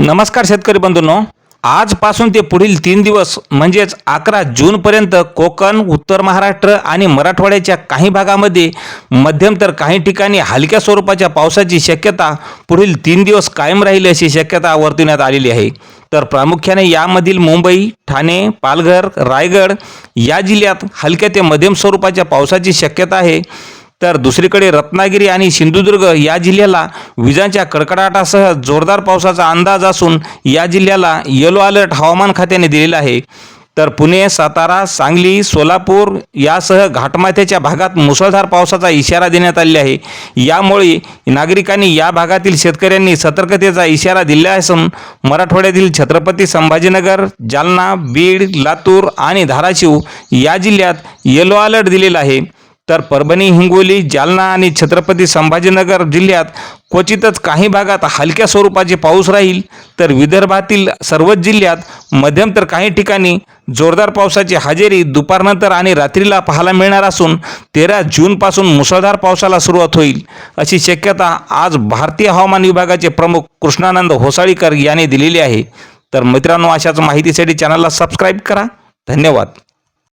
नमस्कार शेतकरी बंधूंनो. आजपासून ते पुढील तीन दिवस म्हणजेच अकरा जूनपर्यंत कोकण उत्तर महाराष्ट्र आणि मराठवाड्याच्या काही भागामध्ये मध्यम तर काही ठिकाणी हलक्या स्वरूपाच्या पावसाची शक्यता पुढील तीन दिवस कायम राहील अशी शक्यता वर्तवण्यात आलेली आहे. तर प्रामुख्याने यामधील मुंबई ठाणे पालघर रायगड या जिल्ह्यात हलक्या ते मध्यम स्वरूपाच्या पावसाची शक्यता आहे. तर दुसरीकडे रत्नागिरी आणि सिंधुदुर्ग या जिल्ह्याला विजांच्या कडकडाटासह जोरदार पावसाचा अंदाज असून या जिल्ह्याला येलो अलर्ट हवामान खात्याने दिलेला आहे. तर पुणे सातारा सांगली सोलापूर यासह घाटमाथ्याच्या भागात मुसळधार पावसाचा इशारा देण्यात आलेला आहे. यामुळे नागरिकांनी या भागातील शेतकऱ्यांनी सतर्कतेचा इशारा दिला असून मराठवाड्यातील छत्रपती संभाजीनगर जालना बीड लातूर आणि धाराशिव या जिल्ह्यात येलो अलर्ट दिलेला आहे. तर परभणी हिंगोली जालना आणि छत्रपती संभाजीनगर जिल्ह्यात क्वचितच काही भागात हलक्या स्वरूपाचे पाऊस राहील. तर विदर्भातील सर्वच जिल्ह्यात मध्यम तर काही ठिकाणी जोरदार पावसाची हजेरी दुपारनंतर आणि रात्रीला पाहायला मिळणार असून तेरा जूनपासून मुसळधार पावसाला सुरुवात होईल. अशी शक्यता आज भारतीय हवामान विभागाचे प्रमुख कृष्णानंद होसाळीकर यांनी दिलेली आहे. तर मित्रांनो अशाच माहितीसाठी चॅनलला सबस्क्राईब करा. धन्यवाद.